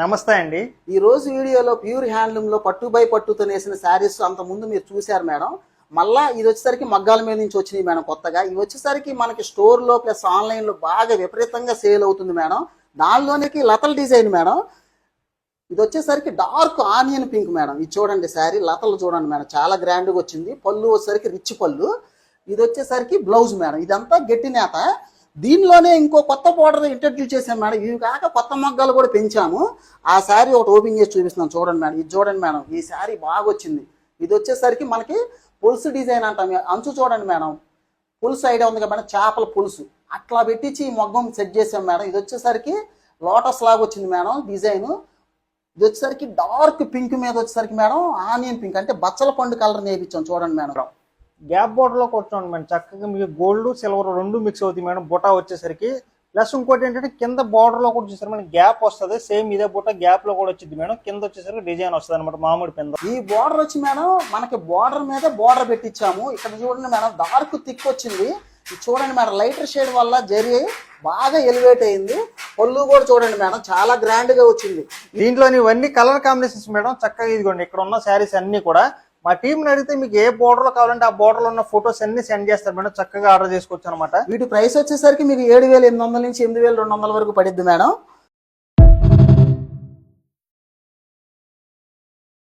నమస్తే అండి. ఈ రోజు వీడియోలో ప్యూర్ హ్యాండ్లూమ్లో పట్టు బై పట్టుతో నేసిన శారీస్ అంత ముందు మీరు చూశారు మేడం. మళ్ళా ఇది వచ్చేసరికి మగ్గాల మీద నుంచి వచ్చినాయి మేడం కొత్తగా. ఇవి వచ్చేసరికి మనకి స్టోర్లో ప్లస్ ఆన్లైన్లో బాగా విపరీతంగా సేల్ అవుతుంది మేడం. దానిలోనికి లతల డిజైన్ మేడం. ఇది వచ్చేసరికి డార్క్ ఆనియన్ పింక్ మేడం. ఇది చూడండి శారీ లతలు చూడండి మేడం. చాలా గ్రాండ్గా వచ్చింది. పళ్ళు వచ్చేసరికి రిచ్ పళ్ళు. ఇది వచ్చేసరికి బ్లౌజ్ మేడం. ఇదంతా గట్టి నేత. దీనిలోనే ఇంకో కొత్త పౌడర్ ఇంట్రడ్యూస్ చేసాం మేడం. ఇవి కాక కొత్త మొగ్గలు కూడా పెంచాము. ఆ శారీ ఒకటి ఓపెన్ చేసి చూపిస్తున్నాను. చూడండి మేడం. ఇది చూడండి మేడం. ఈ శారీ బాగా వచ్చింది. ఇది వచ్చేసరికి మనకి పులుసు డిజైన్ అంటాం. అంచు చూడండి మేడం. పులుసు ఐడియా ఉంది కదా మేడం. చేపల పులుసు. అట్లా పెట్టించి ఈ మొగ్గం సెట్ చేసాం మేడం. ఇది వచ్చేసరికి లోటస్ లాగా వచ్చింది మేడం డిజైన్. ఇది వచ్చేసరికి డార్క్ పింక్ మీద వచ్చేసరికి మేడం ఆనియన్ పింక్ అంటే బచ్చల పండు కలర్ నేర్పించాం. చూడండి మేడం. గ్యాప్ బోర్డర్లోకి వచ్చాం మేడం. చక్కగా మీకు గోల్డ్ సిల్వర్ రెండు మిక్స్ అవుతాయి మేడం బుట్ట వచ్చేసరికి. ప్లస్ ఇంకోటి ఏంటంటే కింద బోర్డర్లో కూడా చూసారు మనకి గ్యాప్ వస్తుంది. సేమ్ ఇదే బుట్ట గ్యాప్లో కూడా వచ్చింది మేడం. కింద వచ్చేసరికి డిజైన్ వస్తుంది అనమాట మామూలు పింద. ఈ బార్డర్ వచ్చి మేడం మనకి బార్డర్ మీద బార్డర్ పెట్టించాము. ఇక్కడ చూడండి మేడం డార్క్ థిక్ వచ్చింది. చూడండి మేడం లైటర్ షేడ్ వల్ల జరి బాగా ఎలివేట్ అయింది. పళ్ళు కూడా చూడండి మేడం చాలా గ్రాండ్గా వచ్చింది. దీంట్లోని ఇవన్నీ కలర్ కాంబినేషన్స్ మేడం. చక్కగా ఇదిగోండి ఇక్కడ ఉన్న శారీస్ అన్ని కూడా మా టీంని అడిగితే మీకు ఏ బోర్డర్లో కావాలంటే ఆ బోర్డర్లో ఉన్న ఫొటోస్ అన్ని సెండ్ చేస్తారు మేడం. చక్కగా ఆర్డర్ చేసుకోవచ్చు అనమాట. వీటి ప్రైస్ వచ్చేసరికి మీకు ఏడు వేల ఎనిమిది వందల నుంచి ఎనిమిది వేల రెండు వందల వరకు పడిద్ది మేడం.